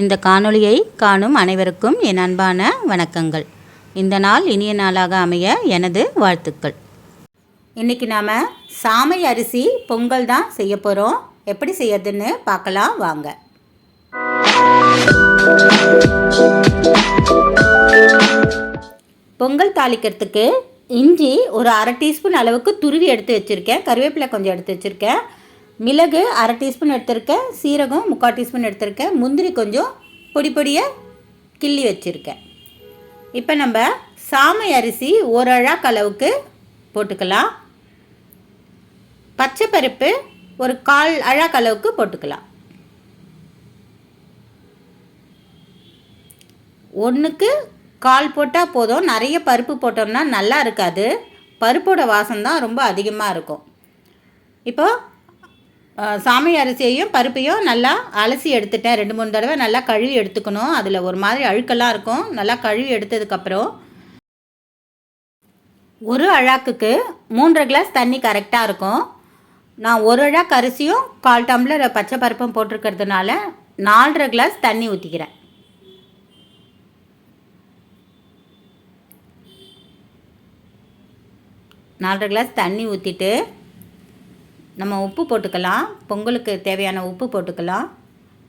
இந்த காணொளியை காணும் அனைவருக்கும் என் அன்பான வணக்கங்கள். இந்த நாள் இனிய நாளாக அமைய எனது வாழ்த்துக்கள். இன்றைக்கி நாம் சாமை அரிசி பொங்கல் தான் செய்ய போகிறோம் எப்படி செய்யறதுன்னு பார்க்கலாம் வாங்க. பொங்கல் தாளிக்கிறதுக்கு இஞ்சி ஒரு அரை டீஸ்பூன் அளவுக்கு துருவி எடுத்து வச்சுருக்கேன். கருவேப்பிலை கொஞ்சம் எடுத்து வச்சுருக்கேன். மிளகு அரை டீஸ்பூன் எடுத்திருக்கேன் சீரகம் முக்கால் டீஸ்பூன் எடுத்திருக்கேன் முந்திரி கொஞ்சம் பொடி பொடியாக கிள்ளி வச்சுருக்கேன். இப்போ நம்ம சாமை அரிசி ஒரு அழாக்கு அளவுக்கு போட்டுக்கலாம். பச்சை பருப்பு ஒரு கால் அழாக்கு அளவுக்கு போட்டுக்கலாம். ஒன்றுக்கு கால் போட்டால் போதும். நிறைய பருப்பு போட்டோம்னா நல்லா இருக்காது. பருப்போட வாசம் தான் ரொம்ப அதிகமாக இருக்கும். இப்போ சாமை அரிசியையும் பருப்பையும் நல்லா அலசி எடுத்துட்டேன். ரெண்டு மூணு தடவை நல்லா கழுவி எடுத்துக்கணும். அதில் ஒரு மாதிரி அழுக்கெல்லாம் இருக்கும். நல்லா கழுவி எடுத்ததுக்கப்புறம் ஒரு அழாக்குக்கு மூன்றரை கிளாஸ் தண்ணி கரெக்டாக இருக்கும். நான் ஒரு அழாக்கு அரிசியும் கால் டம்ளர் பச்சை பருப்பும் போட்டிருக்கிறதுனால நாலரை கிளாஸ் தண்ணி ஊற்றிக்கிறேன் நாலரை கிளாஸ் தண்ணி ஊற்றிட்டு நம்ம உப்பு போட்டுக்கலாம். பொங்கலுக்கு தேவையான உப்பு போட்டுக்கலாம்.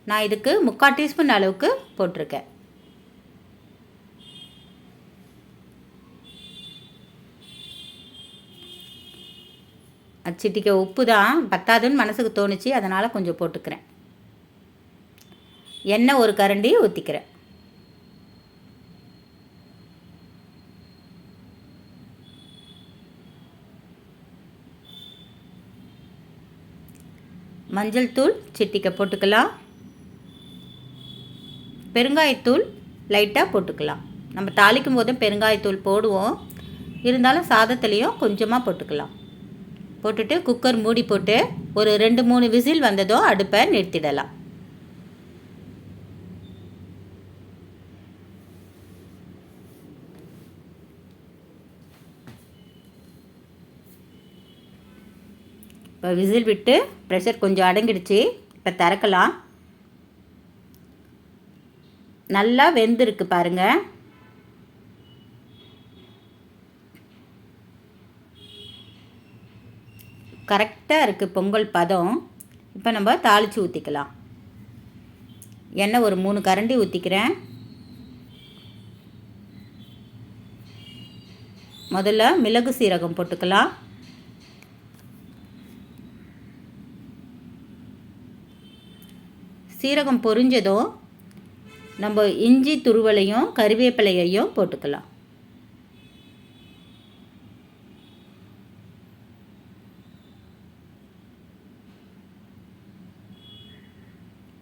நான் இதுக்கு முக்கால் டீஸ்பூன் அளவுக்கு போட்டிருக்கேன். அச்சிட்டிக்க உப்பு தான் பத்தாதுன்னு மனசுக்கு தோணுச்சு. அதனால் கொஞ்சம் போட்டுக்கிறேன். எண்ணெய் ஒரு கரண்டி ஊற்றிக்கிறேன் மஞ்சள் தூள் சிட்டிக்க போட்டுக்கலாம். பெருங்காயத்தூள் லைட்டாக போட்டுக்கலாம். நம்ம தாளிக்கும் போதும் பெருங்காயத்தூள் போடுவோம். இருந்தாலும் சாதத்துலேயும் கொஞ்சமாக போட்டுக்கலாம். போட்டுட்டு குக்கர் மூடி போட்டு ஒரு ரெண்டு மூணு விசில் வந்ததும் அடுப்பை நிறுத்திடலாம். இப்போ விசில் விட்டு ப்ரெஷர் கொஞ்சம் அடங்கிடுச்சு. இப்போ திறக்கலாம். நல்லா வெந்திருக்கு பாருங்கள் கரெக்டாக இருக்குது பொங்கல் பதம். இப்போ நம்ம தாளித்து ஊற்றிக்கலாம் எண்ணெய் ஒரு மூணு கரண்டி ஊற்றிக்கிறேன் முதல்ல மிளகு சீரகம் போட்டுக்கலாம். சீரகம் பொரிஞ்சதும் நம்ம இஞ்சி துருவலையும் கறிவேப்பிலையையும் போட்டுக்கலாம்.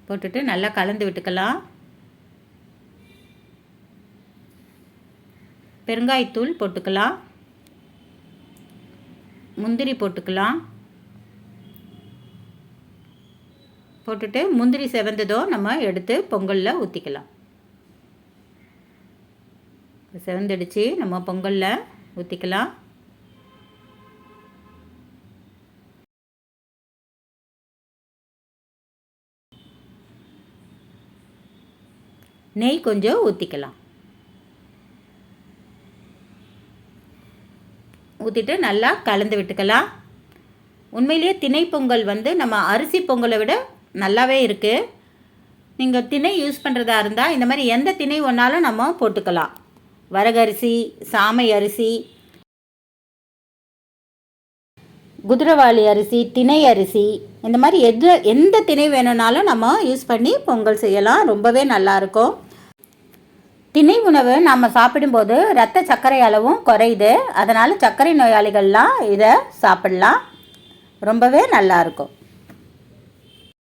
போட்டுட்டு நல்லா கலந்து விட்டுக்கலாம். பெருங்காயத்தூள் போட்டுக்கலாம். முந்திரி போட்டுக்கலாம். போட்டுட்டு முந்திரி செவந்ததோ நம்ம எடுத்து பொங்கலில் ஊற்றிக்கலாம் செவந்தடிச்சு நம்ம பொங்கலில் ஊற்றிக்கலாம் நெய் கொஞ்சம் ஊற்றிக்கலாம் ஊற்றிட்டு நல்லா கலந்து விட்டுக்கலாம். உண்மையிலேயே திணைப்பொங்கல் வந்து நம்ம அரிசி பொங்கலை விட நல்லாவே இருக்குது நீங்கள் திணை யூஸ் பண்ணுறதா இருந்தால் இந்த மாதிரி எந்த திணை ஒன்றாலும் நம்ம போட்டுக்கலாம். வரகரிசி சாமை அரிசி குதிரவாளி அரிசி திணை அரிசி இந்த மாதிரி எது எந்த திணை வேணும்னாலும் நம்ம யூஸ் பண்ணி பொங்கல் செய்யலாம். ரொம்பவே நல்லாயிருக்கும் திணை உணவு நாம் சாப்பிடும்போது ரத்த சர்க்கரை அளவும் குறையுது. அதனால் சர்க்கரை நோயாளிகள்லாம் இதை சாப்பிடலாம். ரொம்பவே நல்லாயிருக்கும்